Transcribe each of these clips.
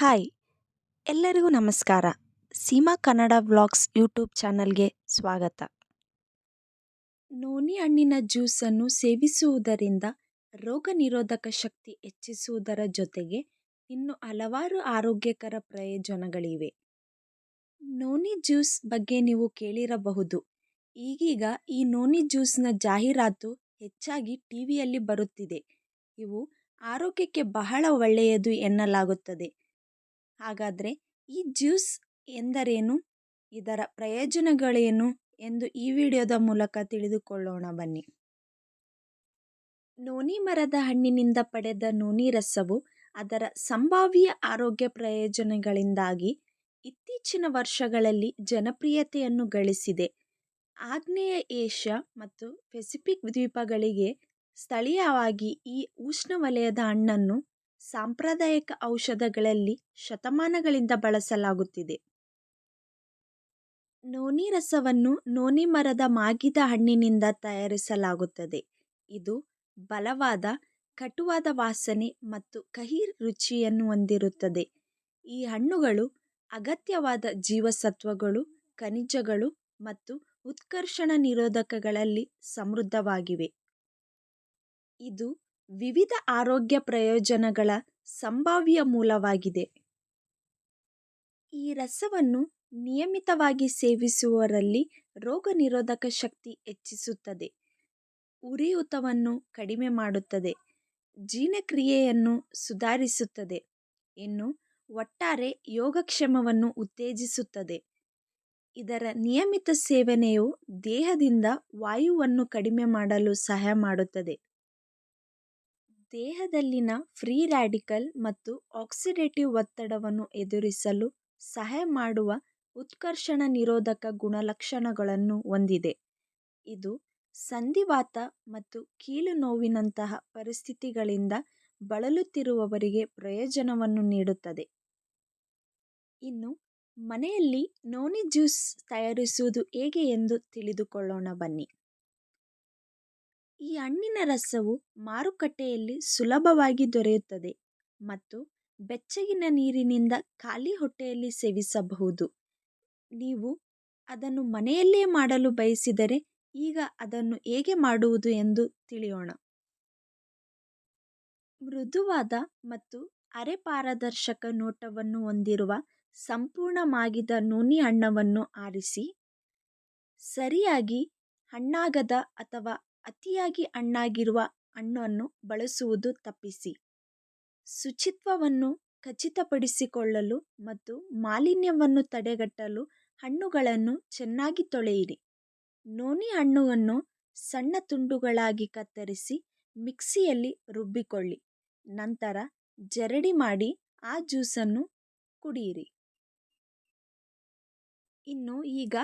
Hi, ಎಲ್ಲರಿಗೂ ನಮಸ್ಕಾರ. Seema Kannada vlogs YouTube ಚಾನಲ್ಗೆ ಸ್ವಾಗತ. ನೋನಿ ಹಣ್ಣಿನ ಜ್ಯೂಸನ್ನು ಸೇವಿಸುವುದರಿಂದ ರೋಗ ನಿರೋಧಕ ಶಕ್ತಿ ಹೆಚ್ಚಿಸುವುದರ ಜೊತೆಗೆ ಇನ್ನು ಹಲವಾರು ಆರೋಗ್ಯಕರ ಪ್ರಯೋಜನಗಳಿವೆ. ನೋನಿ ಜ್ಯೂಸ್ ಬಗ್ಗೆ ನೀವು ಕೇಳಿರಬಹುದು. ಈಗೀಗ ಈ ನೋನಿ ಜ್ಯೂಸ್ನ ಜಾಹೀರಾತು ಹೆಚ್ಚಾಗಿ ಟಿವಿಯಲ್ಲಿ ಬರುತ್ತಿದೆ. ಇವು ಆರೋಗ್ಯಕ್ಕೆ ಬಹಳ ಒಳ್ಳೆಯದು ಎನ್ನಲಾಗುತ್ತದೆ. ಹಾಗಾದರೆ ಈ ಜ್ಯೂಸ್ ಎಂದರೇನು? ಇದರ ಪ್ರಯೋಜನಗಳೇನು? ಎಂದು ಈ ವಿಡಿಯೋದ ಮೂಲಕ ತಿಳಿದುಕೊಳ್ಳೋಣ ಬನ್ನಿ. ನೋನಿ ಮರದ ಹಣ್ಣಿನಿಂದ ಪಡೆದ ನೋನಿ ರಸವು ಅದರ ಸಂಭಾವ್ಯ ಆರೋಗ್ಯ ಪ್ರಯೋಜನಗಳಿಂದಾಗಿ ಇತ್ತೀಚಿನ ವರ್ಷಗಳಲ್ಲಿ ಜನಪ್ರಿಯತೆಯನ್ನು ಗಳಿಸಿದೆ. ಆಗ್ನೇಯ ಏಷ್ಯಾ ಮತ್ತು ಪೆಸಿಫಿಕ್ ದ್ವೀಪಗಳಿಗೆ ಸ್ಥಳೀಯವಾಗಿ ಈ ಉಷ್ಣವಲಯದ ಹಣ್ಣನ್ನು ಸಾಂಪ್ರದಾಯಿಕ ಔಷಧಗಳಲ್ಲಿ ಶತಮಾನಗಳಿಂದ ಬಳಸಲಾಗುತ್ತಿದೆ. ನೋನಿ ರಸವನ್ನು ನೋನಿ ಮರದ ಮಾಗಿದ ಹಣ್ಣಿನಿಂದ ತಯಾರಿಸಲಾಗುತ್ತದೆ. ಇದು ಬಲವಾದ, ಕಟುವಾದ ವಾಸನೆ ಮತ್ತು ಕಹಿ ರುಚಿಯನ್ನು ಹೊಂದಿರುತ್ತದೆ. ಈ ಹಣ್ಣುಗಳು ಅಗತ್ಯವಾದ ಜೀವಸತ್ವಗಳು, ಖನಿಜಗಳು ಮತ್ತು ಉತ್ಕರ್ಷಣ ನಿರೋಧಕಗಳಲ್ಲಿ ಸಮೃದ್ಧವಾಗಿವೆ. ಇದು ವಿವಿಧ ಆರೋಗ್ಯ ಪ್ರಯೋಜನಗಳ ಸಂಭಾವ್ಯ ಮೂಲವಾಗಿದೆ. ಈ ರಸವನ್ನು ನಿಯಮಿತವಾಗಿ ಸೇವಿಸುವವರಲ್ಲಿ ರೋಗ ನಿರೋಧಕ ಶಕ್ತಿ ಹೆಚ್ಚಿಸುತ್ತದೆ. ಉರಿಯೂತವನ್ನು ಕಡಿಮೆ ಮಾಡುತ್ತದೆ. ಜೀರ್ಣಕ್ರಿಯೆಯನ್ನು ಸುಧಾರಿಸುತ್ತದೆ. ಇನ್ನು ಒಟ್ಟಾರೆ ಯೋಗಕ್ಷೇಮವನ್ನು ಉತ್ತೇಜಿಸುತ್ತದೆ. ಇದರ ನಿಯಮಿತ ಸೇವನೆಯು ದೇಹದಿಂದ ವಾಯುವನ್ನು ಕಡಿಮೆ ಮಾಡಲು ಸಹಾಯ ಮಾಡುತ್ತದೆ. ದೇಹದಲ್ಲಿನ ಫ್ರೀ ರ್ಯಾಡಿಕಲ್ ಮತ್ತು ಆಕ್ಸಿಡೇಟಿವ್ ಒತ್ತಡವನ್ನು ಎದುರಿಸಲು ಸಹಾಯ ಮಾಡುವ ಉತ್ಕರ್ಷಣ ನಿರೋಧಕ ಗುಣಲಕ್ಷಣಗಳನ್ನು ಹೊಂದಿದೆ. ಇದು ಸಂಧಿವಾತ ಮತ್ತು ಕೀಲು ನೋವಿನಂತಹ ಪರಿಸ್ಥಿತಿಗಳಿಂದ ಬಳಲುತ್ತಿರುವವರಿಗೆ ಪ್ರಯೋಜನವನ್ನು ನೀಡುತ್ತದೆ. ಇನ್ನು, ಮನೆಯಲ್ಲಿ ನೋನಿ ಜ್ಯೂಸ್ ತಯಾರಿಸುವುದು ಹೇಗೆ ಎಂದು ತಿಳಿದುಕೊಳ್ಳೋಣ ಬನ್ನಿ. ಈ ಹಣ್ಣಿನ ರಸವು ಮಾರುಕಟ್ಟೆಯಲ್ಲಿ ಸುಲಭವಾಗಿ ದೊರೆಯುತ್ತದೆ ಮತ್ತು ಬೆಚ್ಚಗಿನ ನೀರಿನಿಂದ ಖಾಲಿ ಹೊಟ್ಟೆಯಲ್ಲಿ ಸೇವಿಸಬಹುದು. ನೀವು ಅದನ್ನು ಮನೆಯಲ್ಲೇ ಮಾಡಲು ಬಯಸಿದರೆ ಈಗ ಅದನ್ನು ಹೇಗೆ ಮಾಡುವುದು ಎಂದು ತಿಳಿಯೋಣ. ಮೃದುವಾದ ಮತ್ತು ಅರೆ ಪಾರದರ್ಶಕ ನೋಟವನ್ನು ಹೊಂದಿರುವ ಸಂಪೂರ್ಣ ಮಾಗಿದ ನೋನಿ ಹಣ್ಣವನ್ನು ಆರಿಸಿ, ಸರಿಯಾಗಿ ಹಣ್ಣಾಗದ ಅಥವಾ ಅತಿಯಾಗಿ ಹಣ್ಣಾಗಿರುವ ಹಣ್ಣನ್ನು ಬಳಸುವುದು ತಪ್ಪಿಸಿ. ಶುಚಿತ್ವವನ್ನು ಖಚಿತಪಡಿಸಿಕೊಳ್ಳಲು ಮತ್ತು ಮಾಲಿನ್ಯವನ್ನು ತಡೆಗಟ್ಟಲು ಹಣ್ಣುಗಳನ್ನು ಚೆನ್ನಾಗಿ ತೊಳೆಯಿರಿ. ನೋನಿ ಹಣ್ಣುವನ್ನು ಸಣ್ಣ ತುಂಡುಗಳಾಗಿ ಕತ್ತರಿಸಿ ಮಿಕ್ಸಿಯಲ್ಲಿ ರುಬ್ಬಿಕೊಳ್ಳಿ. ನಂತರ ಜರಡಿ ಮಾಡಿ ಆ ಜ್ಯೂಸನ್ನು ಕುಡಿಯಿರಿ. ಇನ್ನು ಈಗ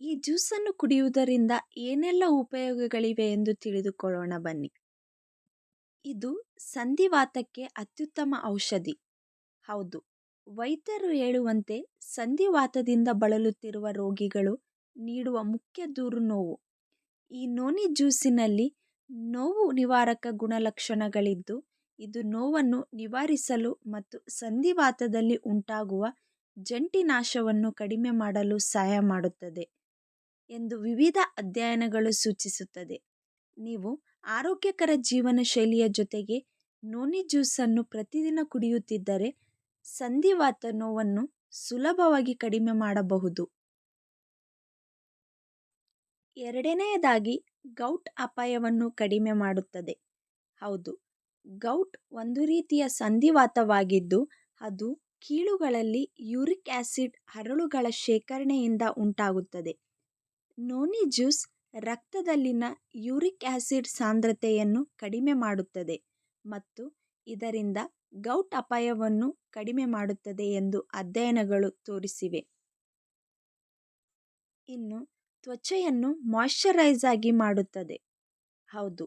ಈ ಜ್ಯೂಸನ್ನು ಕುಡಿಯುವುದರಿಂದ ಏನೆಲ್ಲ ಉಪಯೋಗಗಳಿವೆ ಎಂದು ತಿಳಿದುಕೊಳ್ಳೋಣ ಬನ್ನಿ. ಇದು ಸಂಧಿವಾತಕ್ಕೆ ಅತ್ಯುತ್ತಮ ಔಷಧಿ. ಹೌದು, ವೈದ್ಯರು ಹೇಳುವಂತೆ ಸಂಧಿವಾತದಿಂದ ಬಳಲುತ್ತಿರುವ ರೋಗಿಗಳು ನೀಡುವ ಮುಖ್ಯ ದೂರು ನೋವು. ಈ ನೋನಿ ಜ್ಯೂಸಿನಲ್ಲಿ ನೋವು ನಿವಾರಕ ಗುಣಲಕ್ಷಣಗಳಿದ್ದು, ಇದು ನೋವನ್ನು ನಿವಾರಿಸಲು ಮತ್ತು ಸಂಧಿವಾತದಲ್ಲಿ ಉಂಟಾಗುವ ಜಂಟಿ ನಾಶವನ್ನು ಕಡಿಮೆ ಮಾಡಲು ಸಹಾಯ ಮಾಡುತ್ತದೆ. ಎಂದು ವಿವಿಧ ಅಧ್ಯಯನಗಳು ಸೂಚಿಸುತ್ತದೆ. ನೀವು ಆರೋಗ್ಯಕರ ಜೀವನ ಶೈಲಿಯ ಜೊತೆಗೆ ನೋನಿ ಜ್ಯೂಸನ್ನು ಪ್ರತಿದಿನ ಕುಡಿಯುತ್ತಿದ್ದರೆ ಸಂಧಿವಾತ ನೋವನ್ನು ಸುಲಭವಾಗಿ ಕಡಿಮೆ ಮಾಡಬಹುದು. ಎರಡನೆಯದಾಗಿ, ಗೌಟ್ ಅಪಾಯವನ್ನು ಕಡಿಮೆ ಮಾಡುತ್ತದೆ. ಹೌದು, ಗೌಟ್ ಒಂದು ರೀತಿಯ ಸಂಧಿವಾತವಾಗಿದ್ದು ಅದು ಕೀಲುಗಳಲ್ಲಿ ಯೂರಿಕ್ ಆಸಿಡ್ ಹರಳುಗಳ ಶೇಖರಣೆಯಿಂದ ಉಂಟಾಗುತ್ತದೆ. ನೋನಿ ಜ್ಯೂಸ್ ರಕ್ತದಲ್ಲಿನ ಯೂರಿಕ್ ಆಸಿಡ್ ಸಾಂದ್ರತೆಯನ್ನು ಕಡಿಮೆ ಮಾಡುತ್ತದೆ ಮತ್ತು ಇದರಿಂದ ಗೌಟ್ ಅಪಾಯವನ್ನು ಕಡಿಮೆ ಮಾಡುತ್ತದೆ ಎಂದು ಅಧ್ಯಯನಗಳು ತೋರಿಸಿವೆ. ಇನ್ನು ತ್ವಚೆಯನ್ನು ಮಾಯ್ಶ್ಚರೈಸ್ ಆಗಿ ಮಾಡುತ್ತದೆ. ಹೌದು,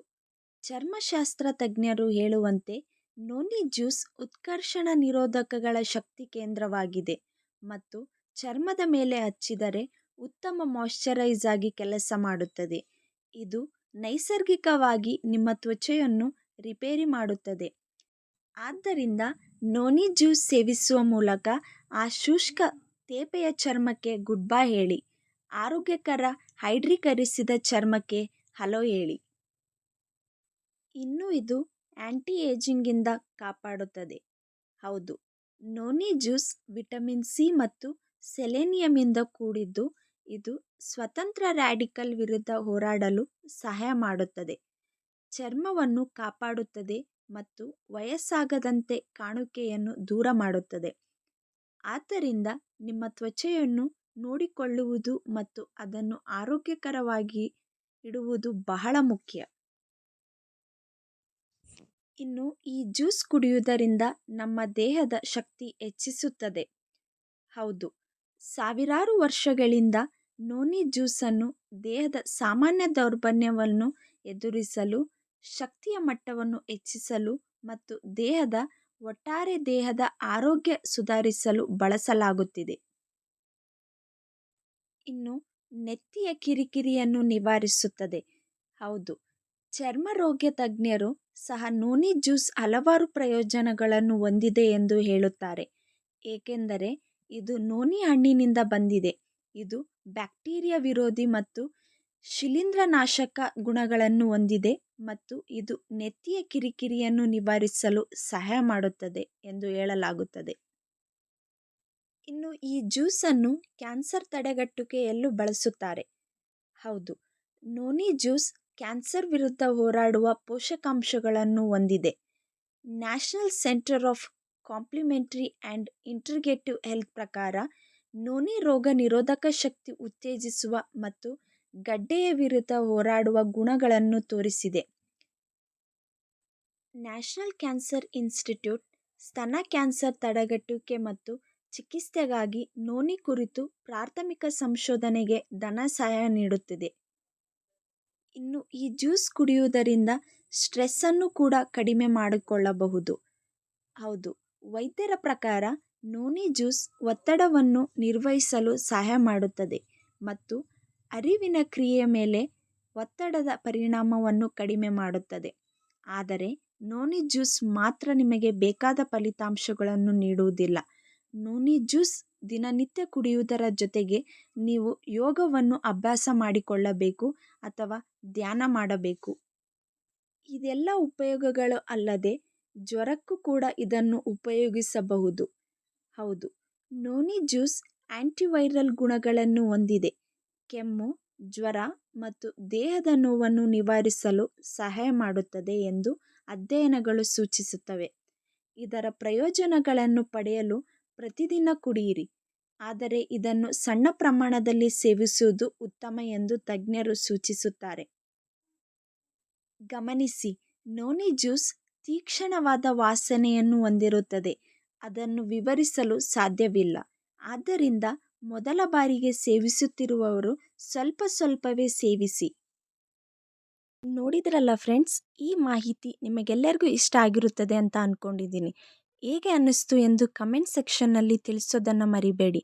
ಚರ್ಮಶಾಸ್ತ್ರ ತಜ್ಞರು ಹೇಳುವಂತೆ ನೋನಿ ಜ್ಯೂಸ್ ಉತ್ಕರ್ಷಣ ನಿರೋಧಕಗಳ ಶಕ್ತಿ ಕೇಂದ್ರವಾಗಿದೆ ಮತ್ತು ಚರ್ಮದ ಮೇಲೆ ಹಚ್ಚಿದರೆ ಉತ್ತಮ ಮಾಯಿಶ್ಚರೈಸ್ ಆಗಿ ಕೆಲಸ ಮಾಡುತ್ತದೆ. ಇದು ನೈಸರ್ಗಿಕವಾಗಿ ನಿಮ್ಮ ತ್ವಚೆಯನ್ನು ರಿಪೇರಿ ಮಾಡುತ್ತದೆ. ಆದ್ದರಿಂದ ನೋನಿ ಜ್ಯೂಸ್ ಸೇವಿಸುವ ಮೂಲಕ ಆ ಶುಷ್ಕ ತೇಪೆಯ ಚರ್ಮಕ್ಕೆ ಗುಡ್ ಬೈ ಹೇಳಿ. ಆರೋಗ್ಯಕರ ಹೈಡ್ರೀಕರಿಸಿದ ಚರ್ಮಕ್ಕೆ ಹಲೋ ಹೇಳಿ. ಇನ್ನು ಇದು ಆ್ಯಂಟಿ ಏಜಿಂಗಿಂದ ಕಾಪಾಡುತ್ತದೆ. ಹೌದು, ನೋನಿ ಜ್ಯೂಸ್ ವಿಟಮಿನ್ ಸಿ ಮತ್ತು ಸೆಲೆನಿಯಮಿಂದ ಕೂಡಿದ್ದು ಇದು ಸ್ವತಂತ್ರ ರ್ಯಾಡಿಕಲ್ ವಿರುದ್ಧ ಹೋರಾಡಲು ಸಹಾಯ ಮಾಡುತ್ತದೆ. ಚರ್ಮವನ್ನು ಕಾಪಾಡುತ್ತದೆ ಮತ್ತು ವಯಸ್ಸಾಗದಂತೆ ಕಾಣುವಿಕೆಯನ್ನು ದೂರ ಮಾಡುತ್ತದೆ. ಆದ್ದರಿಂದ ನಿಮ್ಮ ತ್ವಚೆಯನ್ನು ನೋಡಿಕೊಳ್ಳುವುದು ಮತ್ತು ಅದನ್ನು ಆರೋಗ್ಯಕರವಾಗಿ ಇಡುವುದು ಬಹಳ ಮುಖ್ಯ. ಇನ್ನು ಈ ಜ್ಯೂಸ್ ಕುಡಿಯುವುದರಿಂದ ನಮ್ಮ ದೇಹದ ಶಕ್ತಿ ಹೆಚ್ಚಿಸುತ್ತದೆ. ಹೌದು. ಸಾವಿರಾರು ವರ್ಷಗಳಿಂದ ನೋನಿ ಜ್ಯೂಸನ್ನು ದೇಹದ ಸಾಮಾನ್ಯ ದೌರ್ಬಲ್ಯವನ್ನು ಎದುರಿಸಲು, ಶಕ್ತಿಯ ಮಟ್ಟವನ್ನು ಹೆಚ್ಚಿಸಲು ಮತ್ತು ದೇಹದ ಒಟ್ಟಾರೆ ದೇಹದ ಆರೋಗ್ಯ ಸುಧಾರಿಸಲು ಬಳಸಲಾಗುತ್ತಿದೆ. ಇನ್ನು ನೆತ್ತಿಯ ಕಿರಿಕಿರಿಯನ್ನು ನಿವಾರಿಸುತ್ತದೆ. ಹೌದು ಚರ್ಮರೋಗ್ಯ ತಜ್ಞರು ಸಹ ನೋನಿ ಜ್ಯೂಸ್ ಹಲವಾರು ಪ್ರಯೋಜನಗಳನ್ನು ಹೊಂದಿದೆ ಎಂದು ಹೇಳುತ್ತಾರೆ. ಏಕೆಂದರೆ ಇದು ನೋನಿ ಹಣ್ಣಿನಿಂದ ಬಂದಿದೆ. ಇದು ಬ್ಯಾಕ್ಟೀರಿಯಾ ವಿರೋಧಿ ಮತ್ತು ಶಿಲೀಂಧ್ರನಾಶಕ ಗುಣಗಳನ್ನು ಹೊಂದಿದೆ ಮತ್ತು ಇದು ನೆತ್ತಿಯ ಕಿರಿಕಿರಿಯನ್ನು ನಿವಾರಿಸಲು ಸಹಾಯ ಮಾಡುತ್ತದೆ ಎಂದು ಹೇಳಲಾಗುತ್ತದೆ. ಇನ್ನು ಈ ಜ್ಯೂಸನ್ನು ಕ್ಯಾನ್ಸರ್ ತಡೆಗಟ್ಟುವಿಕೆಯಲ್ಲೂ ಬಳಸುತ್ತಾರೆ. ಹೌದು ನೋನಿ ಜ್ಯೂಸ್ ಕ್ಯಾನ್ಸರ್ ವಿರುದ್ಧ ಹೋರಾಡುವ ಪೋಷಕಾಂಶಗಳನ್ನು ಹೊಂದಿದೆ. National centre of complementary and integrative health ಪ್ರಕಾರ ನೋನಿ ರೋಗ ನಿರೋಧಕ ಶಕ್ತಿ ಉತ್ತೇಜಿಸುವ ಮತ್ತು ಗಡ್ಡೆಯ ವಿರುದ್ಧ ಹೋರಾಡುವ ಗುಣಗಳನ್ನು ತೋರಿಸಿದೆ. ನ್ಯಾಷನಲ್ ಕ್ಯಾನ್ಸರ್ ಇನ್ಸ್ಟಿಟ್ಯೂಟ್ ಸ್ತನ ಕ್ಯಾನ್ಸರ್ ತಡೆಗಟ್ಟುವಿಕೆ ಮತ್ತು ಚಿಕಿತ್ಸೆಗಾಗಿ ನೋನಿ ಕುರಿತು ಪ್ರಾಥಮಿಕ ಸಂಶೋಧನೆಗೆ ಧನ ಸಹಾಯ ನೀಡುತ್ತಿದೆ. ಇನ್ನು ಈ ಜ್ಯೂಸ್ ಕುಡಿಯುವುದರಿಂದ ಸ್ಟ್ರೆಸ್ಸನ್ನು ಕೂಡ ಕಡಿಮೆ ಮಾಡಿಕೊಳ್ಳಬಹುದು. ಹೌದು. ವೈದ್ಯರ ಪ್ರಕಾರ ನೋನಿ ಜ್ಯೂಸ್ ಒತ್ತಡವನ್ನು ನಿರ್ವಹಿಸಲು ಸಹಾಯ ಮಾಡುತ್ತದೆ ಮತ್ತು ಅರಿವಿನ ಕ್ರಿಯೆಯ ಮೇಲೆ ಒತ್ತಡದ ಪರಿಣಾಮವನ್ನು ಕಡಿಮೆ ಮಾಡುತ್ತದೆ. ಆದರೆ ನೋನಿ ಜ್ಯೂಸ್ ಮಾತ್ರ ನಿಮಗೆ ಬೇಕಾದ ಫಲಿತಾಂಶಗಳನ್ನು ನೀಡುವುದಿಲ್ಲ. ನೋನಿ ಜ್ಯೂಸ್ ದಿನನಿತ್ಯ ಕುಡಿಯುವುದರ ಜೊತೆಗೆ ನೀವು ಯೋಗವನ್ನು ಅಭ್ಯಾಸ ಮಾಡಿಕೊಳ್ಳಬೇಕು ಅಥವಾ ಧ್ಯಾನ ಮಾಡಬೇಕು. ಇದೆಲ್ಲ ಉಪಯೋಗಗಳು ಅಲ್ಲದೆ ಜ್ವರಕ್ಕೂ ಕೂಡ ಇದನ್ನು ಉಪಯೋಗಿಸಬಹುದು. ಹೌದು, ನೋನಿ ಜ್ಯೂಸ್ ಆ್ಯಂಟಿವೈರಲ್ ಗುಣಗಳನ್ನು ಹೊಂದಿದೆ. ಕೆಮ್ಮು, ಜ್ವರ ಮತ್ತು ದೇಹದ ನೋವನ್ನು ನಿವಾರಿಸಲು ಸಹಾಯ ಮಾಡುತ್ತದೆ ಎಂದು ಅಧ್ಯಯನಗಳು ಸೂಚಿಸುತ್ತವೆ. ಇದರ ಪ್ರಯೋಜನಗಳನ್ನು ಪಡೆಯಲು ಪ್ರತಿದಿನ ಕುಡಿಯಿರಿ, ಆದರೆ ಇದನ್ನು ಸಣ್ಣ ಪ್ರಮಾಣದಲ್ಲಿ ಸೇವಿಸುವುದು ಉತ್ತಮ ಎಂದು ತಜ್ಞರು ಸೂಚಿಸುತ್ತಾರೆ. ಗಮನಿಸಿ, ನೋನಿ ಜ್ಯೂಸ್ ತೀಕ್ಷ್ಣವಾದ ವಾಸನೆಯನ್ನು ಹೊಂದಿರುತ್ತದೆ. ಅದನ್ನು ವಿವರಿಸಲು ಸಾಧ್ಯವಿಲ್ಲ. ಆದ್ದರಿಂದ ಮೊದಲ ಬಾರಿಗೆ ಸೇವಿಸುತ್ತಿರುವವರು ಸ್ವಲ್ಪ ಸ್ವಲ್ಪವೇ ಸೇವಿಸಿ. ನೋಡಿದ್ರಲ್ಲ ಫ್ರೆಂಡ್ಸ್, ಈ ಮಾಹಿತಿ ನಿಮಗೆಲ್ಲರಿಗೂ ಇಷ್ಟ ಆಗಿರುತ್ತದೆ ಅಂತ ಅಂದ್ಕೊಂಡಿದ್ದೀನಿ ಹೇಗೆ ಅನ್ನಿಸ್ತು ಎಂದು ಕಮೆಂಟ್ ಸೆಕ್ಷನ್ನಲ್ಲಿ ತಿಳಿಸೋದನ್ನು ಮರಿಬೇಡಿ.